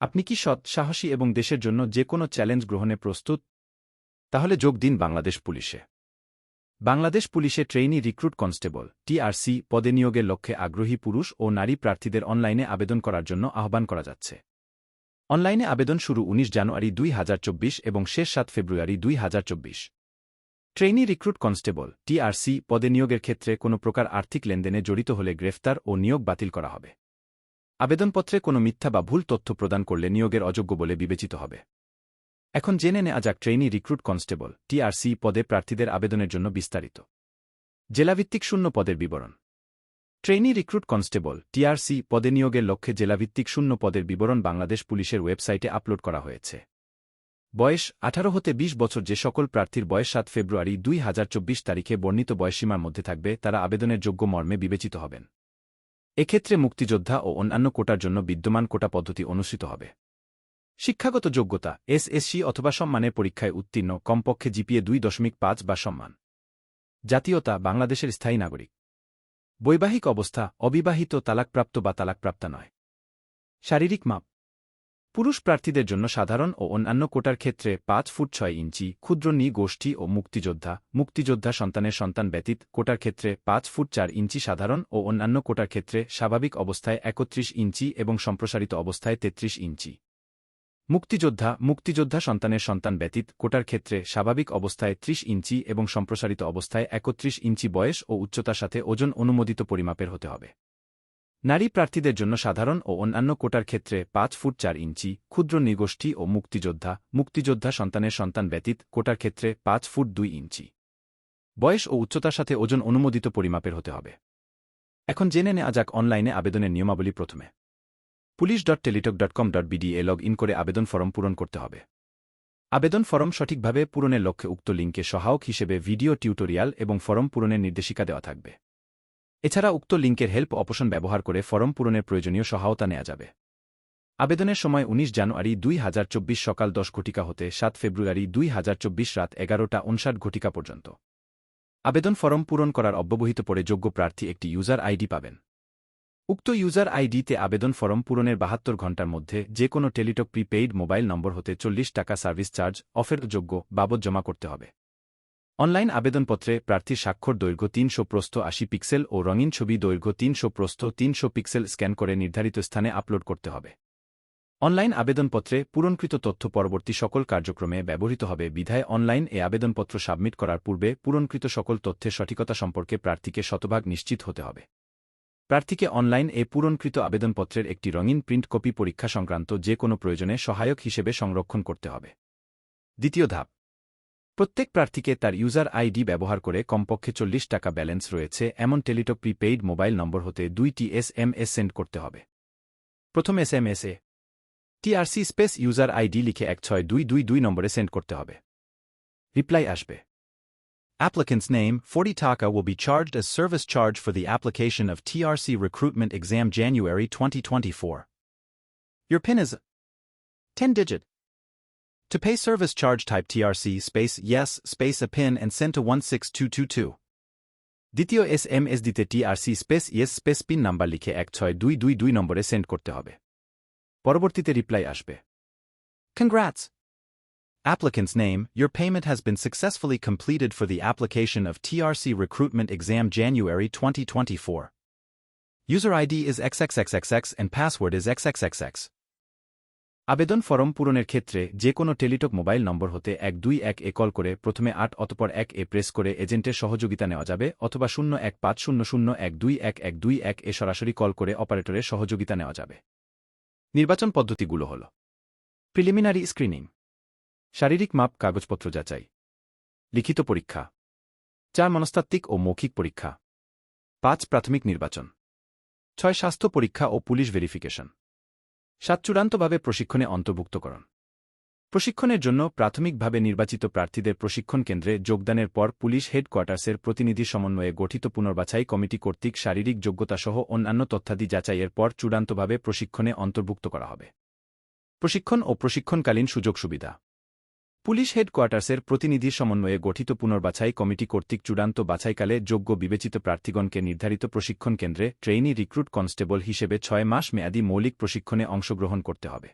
আপনি কি সৎ, সাহসী এবং দেশের জন্য যে কোনো চ্যালেঞ্জ গ্রহণে প্রস্তুত? তাহলে যোগ দিন বাংলাদেশ পুলিশে। বাংলাদেশ পুলিশে ট্রেইনি রিক্রুট কনস্টেবল টিআরসি পদে নিয়োগের লক্ষ্যে আগ্রহী পুরুষ ও নারী প্রার্থীদের অনলাইনে আবেদন করার জন্য আহ্বান করা যাচ্ছে। অনলাইনে আবেদন শুরু ১৯ জানুয়ারি দুই হাজার চব্বিশ এবং শেষ সাত ফেব্রুয়ারি দুই ট্রেইনি রিক্রুট কনস্টেবল টিআরসি পদে নিয়োগের ক্ষেত্রে কোনো প্রকার আর্থিক লেনদেনে জড়িত হলে গ্রেফতার ও নিয়োগ বাতিল করা হবে। আবেদনপত্রে কোনো মিথ্যা বা ভুল তথ্য প্রদান করলে নিয়োগের অযোগ্য বলে বিবেচিত হবে। এখন জেনে নেওয়া যাক ট্রেইনি রিক্রুট কনস্টেবল, টিআরসি পদে প্রার্থীদের আবেদনের জন্য বিস্তারিত। জেলাভিত্তিক শূন্য পদের বিবরণ। ট্রেনি রিক্রুট কনস্টেবল, টিআরসি পদে নিয়োগের লক্ষ্যে জেলাভিত্তিক শূন্য পদের বিবরণ বাংলাদেশ পুলিশের ওয়েবসাইটে আপলোড করা হয়েছে। বয়স আঠারো হতে ২০ বছর যে সকল প্রার্থীর বয়স সাত ফেব্রুয়ারি দুই হাজার চব্বিশ তারিখে বর্ণিত বয়সীমার মধ্যে থাকবে, তারা আবেদনের যোগ্য মর্মে বিবেচিত হবেন। এক্ষেত্রে মুক্তিযোদ্ধা ও অন্যান্য কোটার জন্য বিদ্যমান কোটা পদ্ধতি অনুষ্ঠিত হবে। শিক্ষাগত যোগ্যতা এসএসসি অথবা সম্মানের পরীক্ষায় উত্তীর্ণ, কমপক্ষে জিপিএ দুই দশমিক পাঁচ বা সম্মান। জাতীয়তা, বাংলাদেশের স্থায়ী নাগরিক। বৈবাহিক অবস্থা, অবিবাহিত তালাকপ্রাপ্ত বা তালাকপ্রাপ্তা নয়। শারীরিক মাপ পুরুষ প্রার্থীদের জন্য সাধারণ ও অন্যান্য কোটার ক্ষেত্রে পাঁচ ফুট ছয় ইঞ্চি, ক্ষুদ্র নি গোষ্ঠী ও মুক্তিযোদ্ধা মুক্তিযোদ্ধা সন্তানের সন্তান ব্যতীত কোটার ক্ষেত্রে পাঁচ ফুট চার ইঞ্চি সাধারণ ও অন্যান্য কোটার ক্ষেত্রে স্বাভাবিক অবস্থায় একত্রিশ ইঞ্চি এবং সম্প্রসারিত অবস্থায় তেত্রিশ ইঞ্চি। মুক্তিযোদ্ধা মুক্তিযোদ্ধা সন্তানের সন্তান ব্যতীত কোটার ক্ষেত্রে স্বাভাবিক অবস্থায় ত্রিশ ইঞ্চি এবং সম্প্রসারিত অবস্থায় একত্রিশ ইঞ্চি বয়স ও উচ্চতার সাথে ওজন অনুমোদিত পরিমাপের হতে হবে। নারী প্রার্থীদের জন্য সাধারণ ও অন্যান্য কোটার ক্ষেত্রে পাঁচ ফুট চার ইঞ্চি, ক্ষুদ্র নিগোষ্ঠী ও মুক্তিযোদ্ধা মুক্তিযোদ্ধা সন্তানের সন্তান ব্যতীত কোটার ক্ষেত্রে পাঁচ ফুট দুই ইঞ্চি। বয়স ও উচ্চতার সাথে ওজন অনুমোদিত পরিমাপের হতে হবে। এখন জেনে নেওয়া যাক অনলাইনে আবেদনের নিয়মাবলী প্রথমে। Police dot Teletalk dot com dot BD log in করে আবেদন ফরম পূরণ করতে হবে। আবেদন ফরম সঠিকভাবে পূরণের লক্ষ্যে উক্ত লিঙ্কে সহায়ক হিসেবে ভিডিও টিউটোরিয়াল এবং ফরম পূরণের নির্দেশিকা দেওয়া থাকবে। এছাড়া উক্ত লিঙ্কের হেল্প অপশন ব্যবহার করে ফরম পূরণের প্রয়োজনীয় সহায়তা নেওয়া যাবে। আবেদনের সময় ১৯ জানুয়ারি দুই হাজার চব্বিশ সকাল দশ ঘটিকা হতে সাত ফেব্রুয়ারি দুই হাজার চব্বিশ রাত এগারোটা উনষাট ঘটিকা পর্যন্ত। আবেদন ফরম পূরণ করার অব্যবহিত পরে যোগ্য প্রার্থী একটি ইউজার আইডি পাবেন। উক্ত ইউজার আইডিতে আবেদন ফরম পূরণের বাহাত্তর ঘণ্টার মধ্যে যে কোনো টেলিটক প্রিপেইড মোবাইল নম্বর হতে চল্লিশ টাকা সার্ভিস চার্জ অফের যোগ্য বাবদ জমা করতে হবে। অনলাইন আবেদনপত্রে প্রার্থীর স্বাক্ষর দৈর্ঘ্য তিনশো প্রস্থ আশি পিক্সেল ও রঙিন ছবি দৈর্ঘ্য তিনশো প্রস্থ তিনশো পিক্সেল স্ক্যান করে নির্ধারিত স্থানে আপলোড করতে হবে। অনলাইন আবেদনপত্রে পূরণকৃত তথ্য পরবর্তী সকল কার্যক্রমে ব্যবহৃত হবে। বিধায় অনলাইন এ আবেদনপত্র সাবমিট করার পূর্বে পূরণকৃত সকল তথ্যের সঠিকতা সম্পর্কে প্রার্থীকে শতভাগ নিশ্চিত হতে হবে। প্রার্থীকে অনলাইন এ পূরণকৃত আবেদনপত্রের একটি রঙিন প্রিন্ট কপি পরীক্ষা সংক্রান্ত যে কোনো প্রয়োজনে সহায়ক হিসেবে সংরক্ষণ করতে হবে। দ্বিতীয় ধাপ প্রত্যেক প্রার্থীকে তার ইউজার আইডি ব্যবহার করে কমপক্ষে চল্লিশ টাকা ব্যালেন্স রয়েছে এমন টেলিটক প্রিপেইড মোবাইল নম্বর হতে দুইটি এস সেন্ড করতে হবে প্রথম এস এম এস এ টিআরসি স্পেস ইউজার আইডি লিখে এক ছয় দুই দুই দুই নম্বরে সেন্ড করতে হবে রিপ্লাই আসবে Applicant's name, 40 Taka will be charged as service charge for the application of TRC recruitment exam January 2024. Your PIN is 10-digit. To pay service charge type TRC space yes space a PIN and send to 16222. দ্বিতীয় S M S দিতে TRC space yes space PIN number লিখে এক ছয় দুই দুই দুই নম্বরে send করতে হবে পরবর্তীতে রিপ্লাই আসবে congrats Applicant's name, your payment has been successfully completed for the application of TRC Recruitment Exam January 2024. User ID is XXXXX and password is XXXX. আবেদন ফরম পূরণের ক্ষেত্রে যে কোনো টেলিটক মোবাইল নম্বর হতে এক, দুই, এক এ কল করে প্রথমে আট অতপর এক এ প্রেস করে এজেন্টের সহযোগিতা নেওয়া যাবে অথবা শূন্য এক পাঁচ শূন্য শূন্য এক, দুই এক এক, দুই এক এ সরাসরি কল করে অপারেটরের সহযোগিতা নেওয়া যাবে। নির্বাচন পদ্ধতিগুলো হল প্রিলিমিনারি স্ক্রিনিং, শারীরিক মাপ, কাগজপত্র যাচাই, লিখিত পরীক্ষা, চার মনস্তাত্ত্বিক ও মৌখিক পরীক্ষা, পাঁচ প্রাথমিক নির্বাচন, ছয় স্বাস্থ্য পরীক্ষা ও পুলিশ ভেরিফিকেশন। সাত চূড়ান্তভাবে প্রশিক্ষণে অন্তর্ভুক্তকরণ। প্রশিক্ষণের জন্য প্রাথমিকভাবে নির্বাচিত প্রার্থীদের প্রশিক্ষণ কেন্দ্রে যোগদানের পর পুলিশ হেডকোয়ার্টার্সের প্রতিনিধি সমন্বয়ে গঠিত পুনর্বাছাই কমিটি কর্তৃক শারীরিক যোগ্যতাসহ অন্যান্য তথ্যাদি যাচাইয়ের পর চূড়ান্তভাবে প্রশিক্ষণে অন্তর্ভুক্ত করা হবে। প্রশিক্ষণ ও প্রশিক্ষণকালীন সুযোগ সুবিধা। পুলিশ হেডকোয়ার্টার্সের প্রতিনিধি সমন্বয়ে গঠিত পুনর্বাছাই কমিটি কর্তৃক চূড়ান্ত বাছাইকালে যোগ্য বিবেচিত প্রার্থীগণকে নির্ধারিত প্রশিক্ষণ কেন্দ্রে ট্রেইনি রিক্রুট কনস্টেবল হিসেবে ছয় মাস মেয়াদী মৌলিক প্রশিক্ষণে অংশগ্রহণ করতে হবে।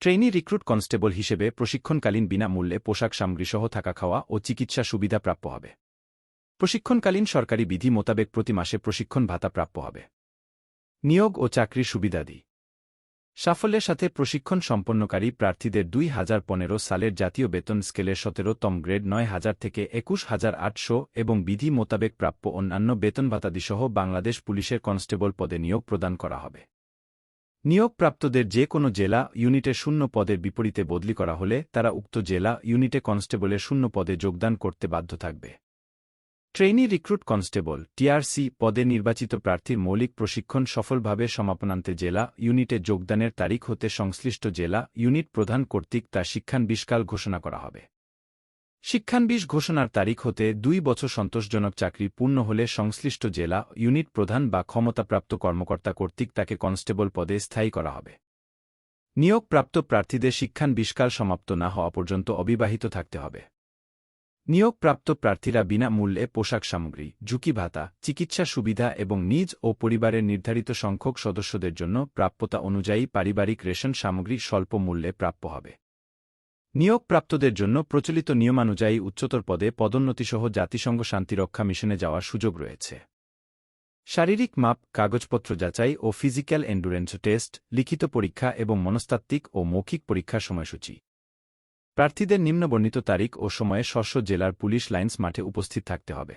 ট্রেনি রিক্রুট কনস্টেবল হিসেবে প্রশিক্ষণকালীন বিনামূল্যে পোশাক সামগ্রীসহ থাকা খাওয়া ও চিকিৎসা সুবিধা প্রাপ্য হবে। প্রশিক্ষণকালীন সরকারি বিধি মোতাবেক প্রতি মাসে প্রশিক্ষণ ভাতা প্রাপ্য হবে। নিয়োগ ও চাকরির সুবিধাদি। সাফল্যের সাথে প্রশিক্ষণ সম্পন্নকারী প্রার্থীদের দুই হাজার পনেরো সালের জাতীয় বেতন স্কেলের সতেরোতম গ্রেড নয় হাজার থেকে একুশ হাজার আটশো এবং বিধি মোতাবেক প্রাপ্য অন্যান্য বেতন ভাতাদিসহ বাংলাদেশ পুলিশের কনস্টেবল পদে নিয়োগ প্রদান করা হবে। নিয়োগপ্রাপ্তদের যে কোনো জেলা ইউনিটে শূন্য পদের বিপরীতে বদলি করা হলে তারা উক্ত জেলা ইউনিটে কনস্টেবলের শূন্য পদে যোগদান করতে বাধ্য থাকবে। ট্রেনি রিক্রুট কনস্টেবল টিআরসি পদে নির্বাচিত প্রার্থীর মৌলিক প্রশিক্ষণ সফলভাবে সমাপনান্তে জেলা ইউনিটে যোগদানের তারিখ হতে সংশ্লিষ্ট জেলা ইউনিট প্রধান কর্তৃক তা শিক্ষানবিষ্কাল ঘোষণা করা হবে। শিক্ষানবিশ ঘোষণার তারিখ হতে দুই বছর সন্তোষজনক চাকরি পূর্ণ হলে সংশ্লিষ্ট জেলা ইউনিট প্রধান বা ক্ষমতাপ্রাপ্ত কর্মকর্তা কর্তৃক তাকে কনস্টেবল পদে স্থায়ী করা হবে। নিয়োগপ্রাপ্ত প্রার্থীদের শিক্ষানবিষ্কাল সমাপ্ত না হওয়া পর্যন্ত অবিবাহিত থাকতে হবে। নিয়োগপ্রাপ্ত প্রার্থীরা বিনামূল্যে পোশাক সামগ্রী, ঝুঁকি ভাতা, চিকিৎসা সুবিধা এবং নিজ ও পরিবারের নির্ধারিত সংখ্যক সদস্যদের জন্য প্রাপ্যতা অনুযায়ী পারিবারিক রেশন সামগ্রী স্বল্প মূল্যে প্রাপ্য হবে। নিয়োগপ্রাপ্তদের জন্য প্রচলিত নিয়মানুযায়ী উচ্চতর পদে পদোন্নতিসহ জাতিসংঘ শান্তিরক্ষা মিশনে যাওয়ার সুযোগ রয়েছে। শারীরিক মাপ, কাগজপত্র যাচাই ও ফিজিক্যাল এন্ডুরেন্স টেস্ট, লিখিত পরীক্ষা এবং মনস্তাত্ত্বিক ও মৌখিক পরীক্ষার সময়সূচি। প্রার্থীদের নিম্নবর্ণিত তারিখ ও সময়ে শস্য জেলার পুলিশ লাইন্স মাঠে উপস্থিত থাকতে হবে।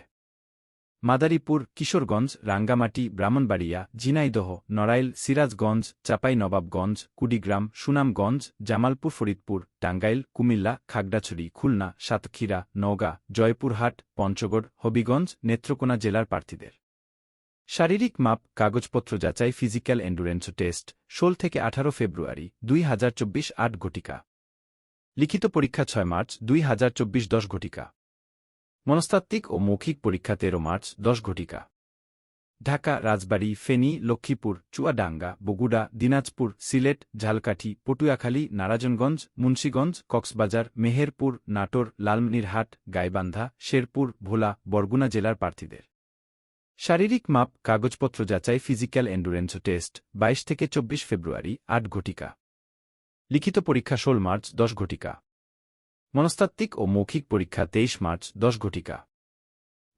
মাদারীপুর, কিশোরগঞ্জ, রাঙ্গামাটি, ব্রাহ্মণবাড়িয়া, ঝিনাইদহ, নড়াইল, সিরাজগঞ্জ, চাপাই নবাবগঞ্জ, কুড়িগ্রাম, সুনামগঞ্জ, জামালপুর, ফরিদপুর, টাঙ্গাইল, কুমিল্লা, খাগড়াছড়ি, খুলনা, সাতক্ষীরা, নওগাঁ, জয়পুরহাট, পঞ্চগড়, হবিগঞ্জ, নেত্রকোনা জেলার প্রার্থীদের। শারীরিক মাপ, কাগজপত্র যাচাই, ফিজিক্যাল এন্ডুরেন্স টেস্ট, ষোল থেকে আঠারো ফেব্রুয়ারি, দুই হাজার চব্বিশ আট ঘটিকা। লিখিত পরীক্ষা ছয় মার্চ, দুই হাজার চব্বিশ দশ ঘটিকা। মনস্তাত্ত্বিক ও মৌখিক পরীক্ষা তেরো মার্চ, দশ ঘটিকা। ঢাকা, রাজবাড়ী, ফেনী, লক্ষ্মীপুর, চুয়াডাঙ্গা, বগুড়া, দিনাজপুর, সিলেট, ঝালকাঠি, পটুয়াখালী, নারায়ণগঞ্জ, মুন্সীগঞ্জ, কক্সবাজার, মেহেরপুর, নাটোর, লালমনিরহাট, গাইবান্ধা, শেরপুর, ভোলা, বরগুনা জেলার প্রার্থীদের। শারীরিক মাপ, কাগজপত্র যাচাই, ফিজিক্যাল এন্ডুরেন্স টেস্ট, বাইশ থেকে চব্বিশ ফেব্রুয়ারি, আট ঘটিকা। লিখিত পরীক্ষা ষোল মার্চ, দশ ঘটিকা। মনস্তাত্ত্বিক ও মৌখিক পরীক্ষা তেইশ মার্চ, দশ ঘটিকা।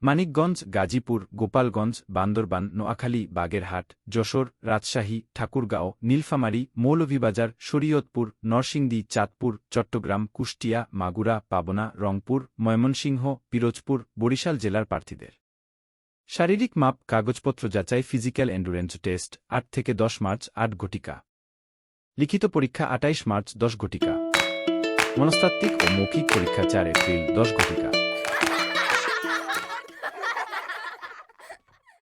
মানিকগঞ্জ, গাজীপুর, গোপালগঞ্জ, বান্দরবান, নোয়াখালী, বাগেরহাট, যশোর, রাজশাহী, ঠাকুরগাঁও, নীলফামারী, মৌলভীবাজার, শরীয়তপুর, নরসিংদী, চাঁদপুর, চট্টগ্রাম, কুষ্টিয়া, মাগুরা, পাবনা, রংপুর, ময়মনসিংহ, পিরোজপুর, বরিশাল জেলার প্রার্থীদের। শারীরিক মাপ, কাগজপত্র যাচাই, ফিজিক্যাল এন্ডুরেন্স টেস্ট, আট থেকে দশ মার্চ, আট ঘটিকা। লিখিত পরীক্ষা আটাইশ মার্চ দশ ঘটিকা। মনস্তাত্ত্বিক ও মৌখিক পরীক্ষা চার এপ্রিল দশ ঘটিকা।